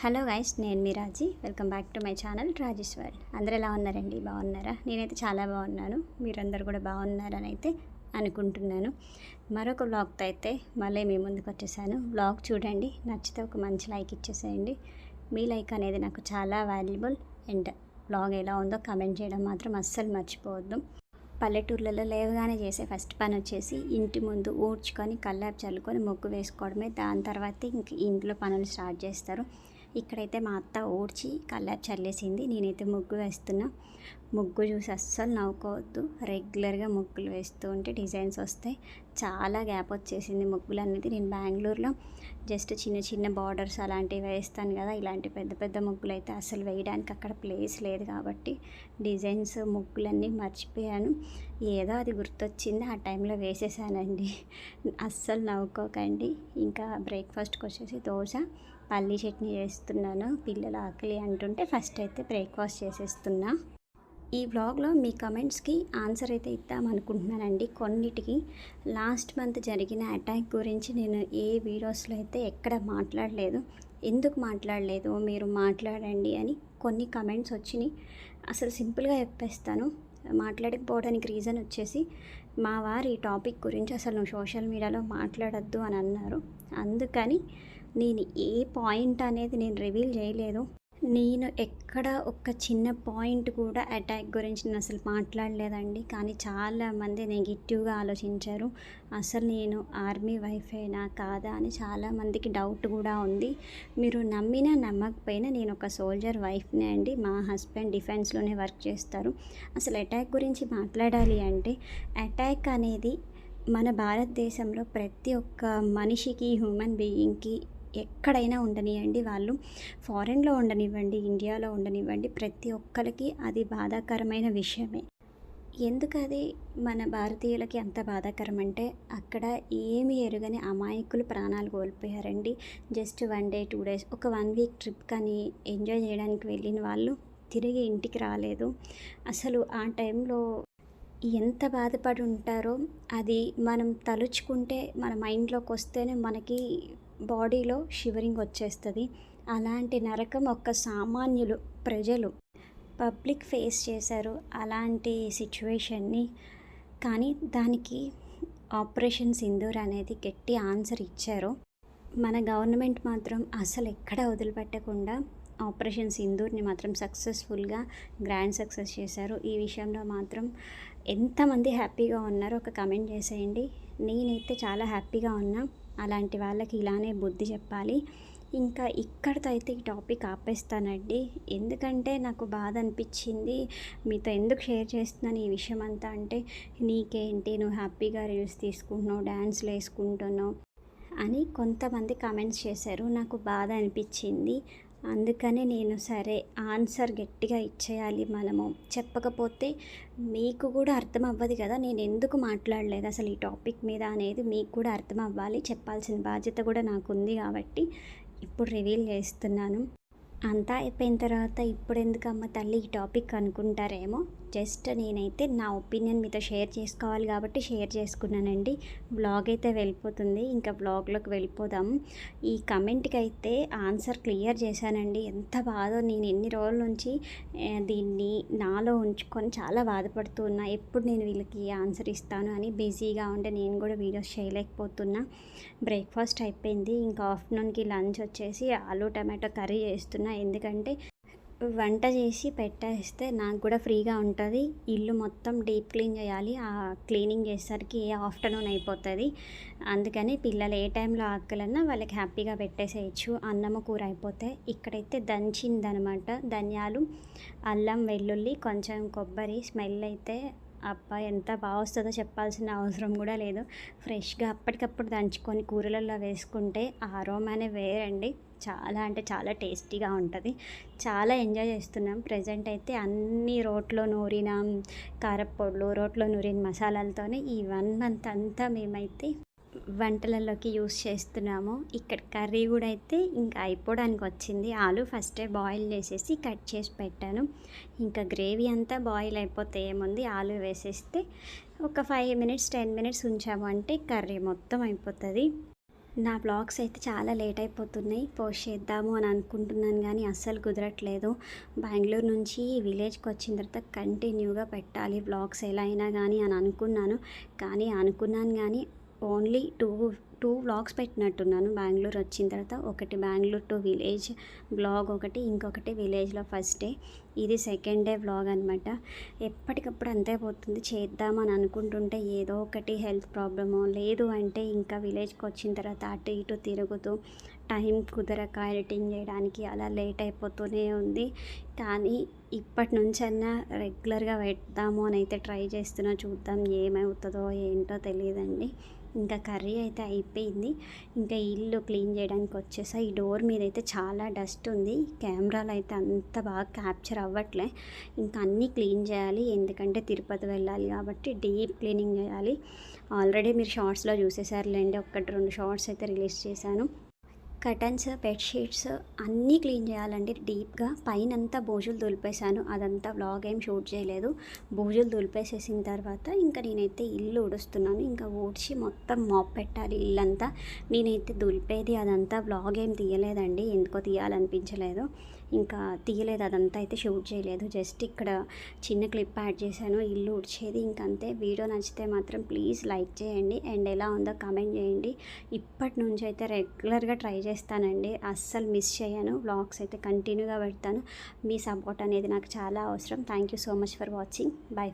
Hello guys నేను మీ Raji. Welcome back to my channel Rajesh world. అందరూ ఎలా ఉన్నారండి? బాగున్నారా? నేనైతే చాలా బాగున్నాను. మీరందరూ కూడా బాగున్నారని అయితే అనుకుంటున్నాను. మరొక బ్లాగ్తో అయితే మళ్ళీ మీ ముందుకు వచ్చేసాను. బ్లాగ్ చూడండి నచ్చితే ఒక మంచి లైక్ ఇచ్చేసేయండి. మీ లైక్ అనేది నాకు చాలా వాల్యుబుల్ అండ్ బ్లాగ్ ఎలా ఉందో కమెంట్ చేయడం మాత్రం అస్సలు మర్చిపోవద్దు. పల్లెటూర్లలో లేవగానే చేసే ఫస్ట్ పని వచ్చేసి ఇంటి ముందు ఊడ్చుకొని కల్లాపు చల్లుకొని ముగ్గు వేసుకోవడమే. దాని తర్వాత ఇంక ఇంట్లో పనులు స్టార్ట్ చేస్తారు. ఇక్కడైతే మా అత్త ఊడ్చి కలర్ చల్లేసింది. నేనైతే ముగ్గు వేస్తున్నా. ముగ్గు చూసి అస్సలు నవ్వుకోవద్దు. రెగ్యులర్గా ముగ్గులు వేస్తూ ఉంటే డిజైన్స్ వస్తాయి. చాలా గ్యాప్ వచ్చేసింది ముగ్గులు అనేది నేను బెంగళూరులో జస్ట్ చిన్న చిన్న బార్డర్స్ అలాంటివి వేస్తాను కదా ఇలాంటి పెద్ద పెద్ద ముగ్గులు అయితే అసలు వేయడానికి అక్కడ ప్లేస్ లేదు కాబట్టి డిజైన్స్ ముగ్గులన్నీ మర్చిపోయాను. ఏదో అది గుర్తొచ్చింది. ఆ టైంలో వేసేసానండి. అస్సలు నవ్వుకోకండి. ఇంకా బ్రేక్ఫాస్ట్కి వచ్చేసి దోశ పల్లీ చట్నీ చేస్తున్నాను. పిల్లలు ఆకలి అంటుంటే ఫస్ట్ అయితే బ్రేక్ఫాస్ట్ చేసేస్తున్నా. ఈ వ్లాగ్లో మీ కమెంట్స్కి ఆన్సర్ అయితే ఇద్దామనుకుంటున్నానండి కొన్నిటికి లాస్ట్ మంత్ జరిగిన అటాక్ గురించి నేను ఏ వీడియోస్లో అయితే ఎక్కడ మాట్లాడలేదు ఎందుకు మాట్లాడలేదు మీరు మాట్లాడండి అని కొన్ని కమెంట్స్ వచ్చినాయి. అసలు సింపుల్గా చెప్పేస్తాను. మాట్లాడకపోవడానికి రీజన్ వచ్చేసి మా వారు ఈ టాపిక్ గురించి అసలు నువ్వు సోషల్ మీడియాలో మాట్లాడద్దు అని అన్నారు. అందుకని నేను ఏ పాయింట్ అనేది నేను రివీల్ చేయలేదు. నేను ఎక్కడ ఒక చిన్న పాయింట్ కూడా అటాక్ గురించి నేను అసలు మాట్లాడలేదండి. కానీ చాలామంది నెగిటివ్గా ఆలోచించారు. అసలు నేను ఆర్మీ వైఫేనా కాదా అని చాలామందికి డౌట్ కూడా ఉంది. మీరు నమ్మినా నమ్మకపోయినా నేను ఒక సోల్జర్ వైఫ్నే అండి. మా హస్బెండ్ డిఫెన్స్లోనే వర్క్ చేస్తారు. అసలు అటాక్ గురించి మాట్లాడాలి అంటే అటాక్ అనేది మన భారతదేశంలో ప్రతి ఒక్క మనిషికి హ్యూమన్ బీయింగ్కి ఎక్కడైనా ఉండనివ్వండి వాళ్ళు. ఫారెన్లో ఉండనివ్వండి ఇండియాలో ఉండనివ్వండి ప్రతి ఒక్కరికి అది బాధాకరమైన విషయమే. ఎందుకు అది మన భారతీయులకి అంత బాధాకరం అంటే అక్కడ ఏమి ఎరుగని అమాయకులు ప్రాణాలు కోల్పోయారండి. Just one day two days ఒక వన్ వీక్ ట్రిప్ కానీ ఎంజాయ్ చేయడానికి వెళ్ళిన వాళ్ళు తిరిగి ఇంటికి రాలేదు. అసలు ఆ టైంలో ఎంత బాధపడి ఉంటారో అది మనం తలుచుకుంటే మన మైండ్లోకి వస్తేనే మనకి బాడీలో షివరింగ్ వచ్చేస్తుంది. అలాంటి నరకం ఒక్క సామాన్యులు ప్రజలు పబ్లిక్ ఫేస్ చేశారు అలాంటి సిచ్యువేషన్ని. కానీ దానికి ఆపరేషన్ సింధూర్ అనేది గట్టి ఆన్సర్ ఇచ్చారు. మన గవర్నమెంట్ మాత్రం అసలు ఎక్కడ వదిలిపెట్టకుండా ఆపరేషన్ సింధూర్ని మాత్రం సక్సెస్ఫుల్గా గ్రాండ్ సక్సెస్ చేశారు. ఈ విషయంలో మాత్రం ఎంతమంది హ్యాపీగా ఉన్నారో ఒక కమెంట్ చేసేయండి. నేనైతే చాలా హ్యాపీగా ఉన్నా. అలాంటి వాళ్ళకి ఇలానే బుద్ధి చెప్పాలి. ఇంకా ఇక్కడితో అయితే ఈ టాపిక్ ఆపేస్తానండి. ఎందుకంటే నాకు బాధ అనిపించింది మీతో ఎందుకు షేర్ చేస్తున్నాను ఈ విషయం అంతా అంటే నీకేంటి? నువ్వు హ్యాపీగా రీల్స్ తీసుకుంటున్నావు డ్యాన్స్లు వేసుకుంటున్నావు అని కొంతమంది కామెంట్స్ చేశారు. నాకు బాధ అనిపించింది అందుకనే నేను సరే ఆన్సర్ గట్టిగా ఇచ్చేయాలి మనము. చెప్పకపోతే మీకు కూడా అర్థం అవ్వదు కదా నేను ఎందుకు మాట్లాడలేదు అసలు ఈ టాపిక్ మీద అనేది మీకు కూడా అర్థం అవ్వాలి చెప్పాల్సిన బాధ్యత కూడా నాకు ఉంది కాబట్టి ఇప్పుడు రివీల్ చేస్తున్నాను. అంతా అయిపోయిన తర్వాత ఇప్పుడు ఎందుకు అమ్మ తల్లి ఈ టాపిక్ అనుకుంటారేమో? జస్ట్ నేనైతే నా ఒపీనియన్ మీతో షేర్ చేసుకోవాలి కాబట్టి షేర్ చేసుకున్నానండి. బ్లాగ్ అయితే వెళ్ళిపోతుంది. ఇంకా బ్లాగ్లోకి వెళ్ళిపోదాం. ఈ కమెంట్కి అయితే ఆన్సర్ క్లియర్ చేశానండి. ఎంత బాధో నేను ఎన్ని రోజుల నుంచి దీన్ని నాలో ఉంచుకొని చాలా బాధపడుతూ ఉన్నా ఎప్పుడు నేను వీళ్ళకి ఆన్సర్ ఇస్తాను అని బిజీగా ఉంటే నేను కూడా వీడియోస్ చేయలేకపోతున్నా. బ్రేక్ఫాస్ట్ అయిపోయింది. ఇంకా ఆఫ్టర్నూన్కి లంచ్ వచ్చేసి ఆలు టమాటో కర్రీ చేస్తున్నా. ఎందుకంటే వంట చేసి పెట్టేస్తే నాకు కూడా ఫ్రీగా ఉంటుంది. ఇల్లు మొత్తం డీప్ క్లీన్ చేయాలి. ఆ క్లీనింగ్ చేసేసరికి ఆఫ్టర్నూన్ అయిపోతుంది. అందుకని పిల్లలు ఏ టైంలో ఆకలన్నా వాళ్ళకి హ్యాపీగా పెట్టేసేయచ్చు. అన్నము కూర అయిపోతే ఇక్కడైతే దంచిందనమాట. ధనియాలు అల్లం వెల్లుల్లి కొంచెం కొబ్బరి స్మెల్ అయితే అప్ప ఎంత బాగా వస్తుందో చెప్పాల్సిన అవసరం కూడా లేదు. ఫ్రెష్గా అప్పటికప్పుడు దంచుకొని కూరలలో వేసుకుంటే ఆరోమానే వేరండి. చాలా అంటే చాలా టేస్టీగా ఉంటుంది. చాలా ఎంజాయ్ చేస్తున్నాం. ప్రజెంట్ అయితే అన్ని రోట్లో నూరిన కారపొడులు రోట్లో నూరిన మసాలాలతోనే ఈ వన్ మంత్ అంతా మేమైతే వంటలలోకి యూస్ చేస్తున్నాము. ఇక్కడ కర్రీ కూడా అయితే ఇంకా అయిపోవడానికి వచ్చింది. ఆలు ఫస్టే బాయిల్ చేసేసి కట్ చేసి పెట్టాను. ఇంకా గ్రేవీ అంతా బాయిల్ అయిపోతే ఏముంది? ఆలు వేసేస్తే ఒక ఫైవ్ మినిట్స్ టెన్ మినిట్స్ ఉంచాము అంటే కర్రీ మొత్తం అయిపోతుంది. నా బ్లాగ్స్ అయితే చాలా లేట్ అయిపోతున్నాయి. పోస్ట్ చేద్దాము అని అనుకుంటున్నాను కానీ అస్సలు కుదరట్లేదు. బెంగళూరు నుంచి విలేజ్కి వచ్చిన తర్వాత కంటిన్యూగా పెట్టాలి బ్లాగ్స్ ఎలా అయినా కానీ అని అనుకున్నాను. కానీ అనుకున్నాను కానీ ఓన్లీ టూ టూ వ్లాగ్స్ పెట్టినట్టున్నాను. బెంగళూరు వచ్చిన తర్వాత ఒకటి బెంగళూరు టు విలేజ్ బ్లాగ్ ఒకటి ఇంకొకటి విలేజ్లో ఫస్ట్ డే. ఇది సెకండ్ డే వ్లాగ్ అనమాట ఎప్పటికప్పుడు అంతే పోతుంది. చేద్దామని అనుకుంటుంటే ఏదో ఒకటి హెల్త్ ప్రాబ్లమో లేదు అంటే ఇంకా విలేజ్కి వచ్చిన తర్వాత అటు ఇటు తిరుగుతూ టైం కుదరక ఎడిటింగ్ చేయడానికి అలా లేట్ అయిపోతూనే ఉంది. కానీ ఇప్పటి నుంచన్నా రెగ్యులర్గా పెడదాము అని అయితే ట్రై చేస్తున్నా. చూద్దాం ఏమవుతుందో ఏంటో తెలియదండి. ఇంకా కర్రీ అయితే అయిపోయింది. ఇంకా ఇల్లు క్లీన్ చేయడానికి వచ్చేసా. ఈ డోర్ మీద అయితే చాలా డస్ట్ ఉంది. కెమెరాలు అయితే అంత బాగా క్యాప్చర్ అవ్వట్లే. ఇంకా అన్నీ క్లీన్ చేయాలి. ఎందుకంటే తిరుపతి వెళ్ళాలి కాబట్టి డీప్ క్లీనింగ్ చేయాలి. ఆల్రెడీ మీరు షార్ట్స్లో చూసేసారులేండి. ఒక్కటి రెండు షార్ట్స్ అయితే రిలీజ్ చేశాను. కటన్స్ బెడ్షీట్స్ అన్నీ క్లీన్ చేయాలండి. డీప్గా పైన అంతా బోజులు దులిపేశాను. అదంతా వ్లాగ్ ఏం షూట్ చేయలేదు. బోజులు దులిపేసేసిన తర్వాత ఇంకా నేనైతే ఇల్లు ఊడుస్తున్నాను. ఇంకా ఊడ్చి మొత్తం మాప్ పెట్టాలి ఇల్లంతా. నేనైతే దులిపేది అదంతా. వ్లాగ్ ఏం తీయలేదండి. ఎందుకో తీయాలనిపించలేదు. ఇంకా తీయలేదు అదంతా అయితే షూట్ చేయలేదు. జస్ట్ ఇక్కడ చిన్న క్లిప్ యాడ్ చేశాను ఇల్లు ఉడిచేది ఇంకంతే. వీడియో నచ్చితే మాత్రం ప్లీజ్ లైక్ చేయండి. అండ్ ఎలా ఉందో కమెంట్ చేయండి. ఇప్పటి నుంచి అయితే రెగ్యులర్గా ట్రై చేస్తానండి. అస్సలు మిస్ చేయను. వ్లాగ్స్ అయితే కంటిన్యూగా పెడతాను. మీ సపోర్ట్ అనేది నాకు చాలా అవసరం. Thank you so much for watching. Bye